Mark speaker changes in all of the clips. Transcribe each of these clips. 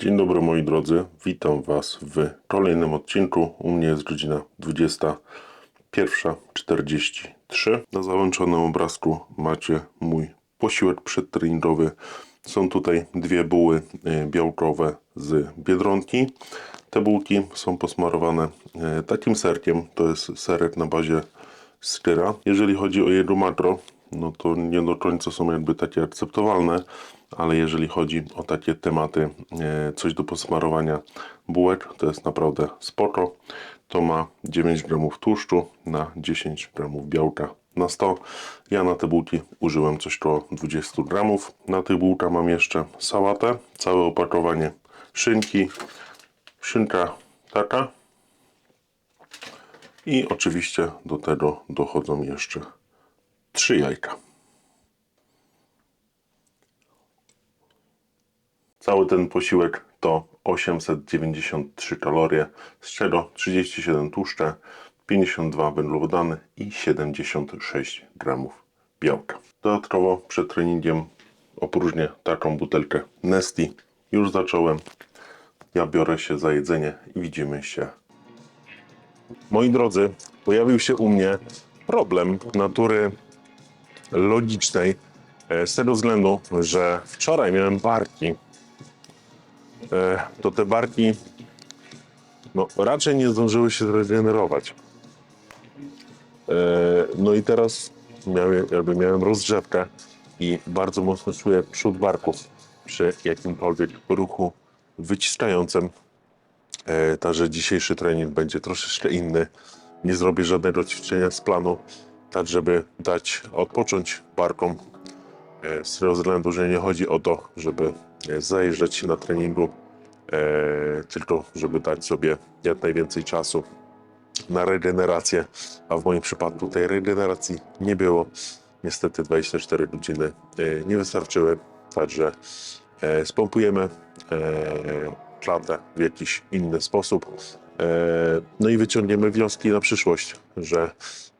Speaker 1: Dzień dobry moi drodzy, witam Was w kolejnym odcinku. U mnie jest godzina 21.43. Na załączonym obrazku macie mój posiłek przedtreningowy. Są tutaj dwie buły e, białkowe z Biedronki. Te bułki są posmarowane e, takim serkiem, to jest serek na bazie styra. Jeżeli chodzi o jego makro, no to nie do końca są jakby takie akceptowalne, ale jeżeli chodzi o takie tematy, e, coś do posmarowania bułek, to jest naprawdę spoko. To ma 9 gramów tłuszczu na 10 gramów białka na 100. Ja na te bułki użyłem coś koło 20 gramów. Na tych bułkach mam jeszcze sałatę, całe opakowanie szynki, szynka taka i oczywiście do tego dochodzą jeszcze trzy jajka. Cały ten posiłek to 893 kalorie, z czego 37 tłuszcze, 52 węglowodany i 76 gramów białka. Dodatkowo przed treningiem opróżnię taką butelkę Nesti. Już zacząłem. Ja biorę się za jedzenie i widzimy się Moi drodzy, pojawił się u mnie problem natury logicznej e, z tego względu, że wczoraj miałem barki. E, To te barki no, raczej nie zdążyły się zregenerować. E, No i teraz miałem, jakby miałem rozgrzewkę i bardzo mocno czuję przód barków przy jakimkolwiek ruchu wyciskającym Także dzisiejszy trening będzie troszeczkę inny. Nie zrobię żadnego ćwiczenia z planu, tak żeby dać odpocząć barkom. E, Z tego względu, że nie chodzi o to, żeby e, zajeżdżać na treningu, e, tylko żeby dać sobie jak najwięcej czasu na regenerację, a w moim przypadku tej regeneracji nie było. Niestety 24 godziny nie wystarczyły, także spompujemy klatę w jakiś inny sposób. E, No i wyciągniemy wnioski na przyszłość, że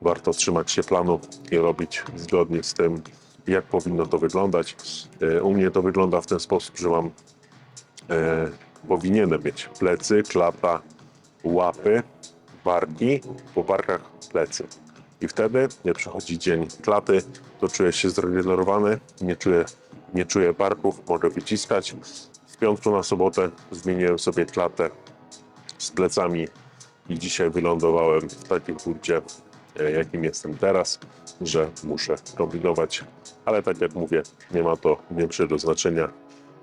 Speaker 1: warto trzymać się planu i robić zgodnie z tym, jak powinno to wyglądać. E, U mnie to wygląda w ten sposób, że mam e, powinienem mieć plecy, klata, łapy, barki, po barkach plecy. I wtedy, jak przychodzi dzień klaty, to czuję się zregenerowany, nie czuję, nie czuję barków, mogę wyciskać. Z piątku na sobotę zmieniłem sobie klatę z plecami i dzisiaj wylądowałem w takim kurcie, e, jakim jestem teraz, że muszę kombinować. Ale tak jak mówię, nie ma to większego znaczenia.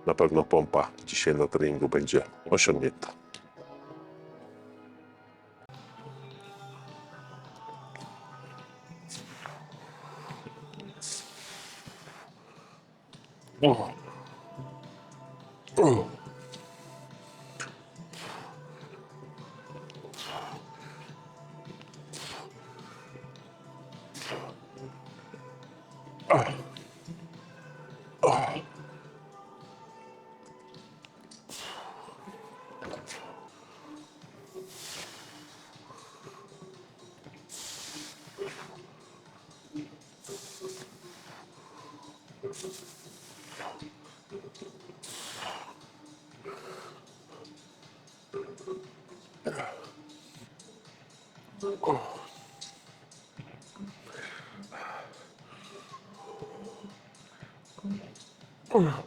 Speaker 1: Na pewno pompa dzisiaj na treningu będzie osiągnięta. Oh. Oh. Oh. Ugh.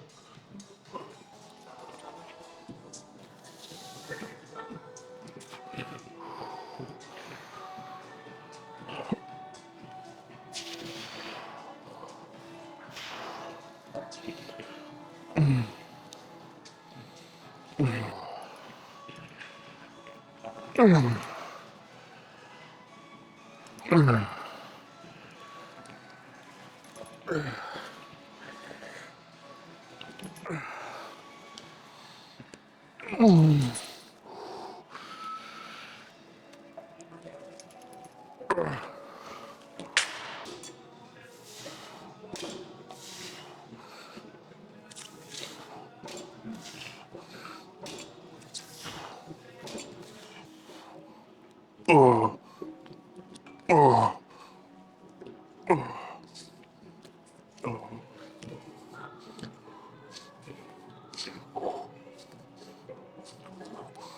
Speaker 1: Oh.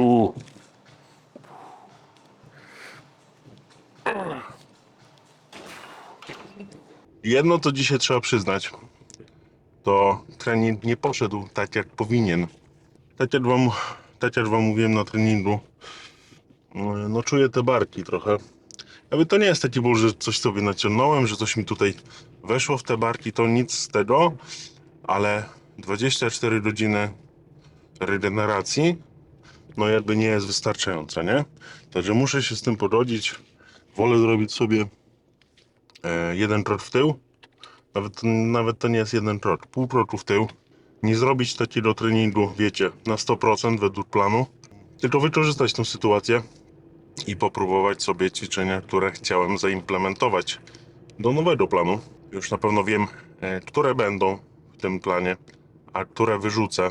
Speaker 1: U. Jedno to dzisiaj trzeba przyznać, to trening nie poszedł tak jak powinien. Tak jak wam, tak jak wam mówiłem na treningu, no, no czuję te barki trochę. Jakby to nie jest taki ból, że coś sobie naciągnąłem, że coś mi tutaj weszło w te barki, to nic z tego, ale 24 godziny regeneracji no jakby nie jest wystarczająca, nie? Także muszę się z tym pogodzić. Wolę zrobić sobie e, jeden krok w tył. Nawet, nawet to nie jest jeden krok, pół kroku w tył. Nie zrobić takiego treningu, wiecie, na 100% według planu. Tylko wykorzystać tę sytuację i popróbować sobie ćwiczenia, które chciałem zaimplementować do nowego planu. Już na pewno wiem, e, które będą w tym planie, a które wyrzucę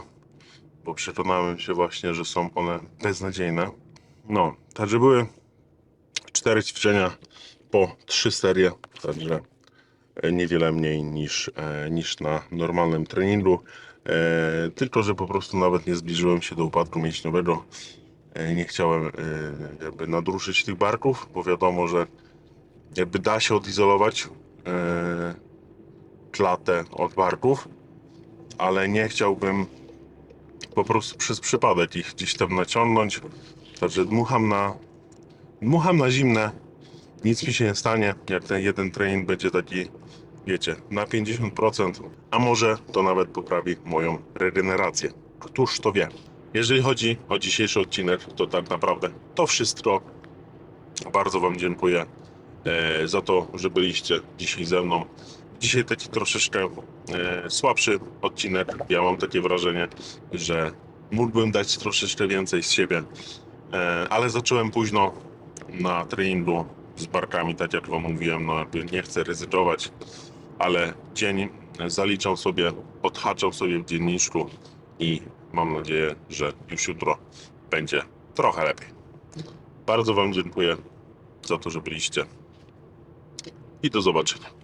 Speaker 1: bo przekonałem się właśnie, że są one beznadziejne. No, także były cztery ćwiczenia po trzy serie, także e, niewiele mniej niż, e, niż na normalnym treningu. E, tylko, że po prostu nawet nie zbliżyłem się do upadku mięśniowego. Nie chciałem jakby nadruszyć tych barków, bo wiadomo, że jakby da się odizolować klatę od barków, ale nie chciałbym po prostu przez przypadek ich gdzieś tam naciągnąć. Także dmucham na, dmucham na zimne. Nic mi się nie stanie, jak ten jeden trening będzie taki, wiecie, na 50%, a może to nawet poprawi moją regenerację. Któż to wie? Jeżeli chodzi o dzisiejszy odcinek, to tak naprawdę to wszystko. Bardzo Wam dziękuję e, za to, że byliście dzisiaj ze mną. Dzisiaj taki troszeczkę e, słabszy odcinek. Ja mam takie wrażenie, że mógłbym dać troszeczkę więcej z siebie, e, ale zacząłem późno na treningu z barkami, tak jak Wam mówiłem, no nie chcę ryzykować, ale dzień zaliczam sobie, odhaczam sobie w dzienniczku i mam nadzieję, że już jutro będzie trochę lepiej. Bardzo Wam dziękuję za to, że byliście i do zobaczenia.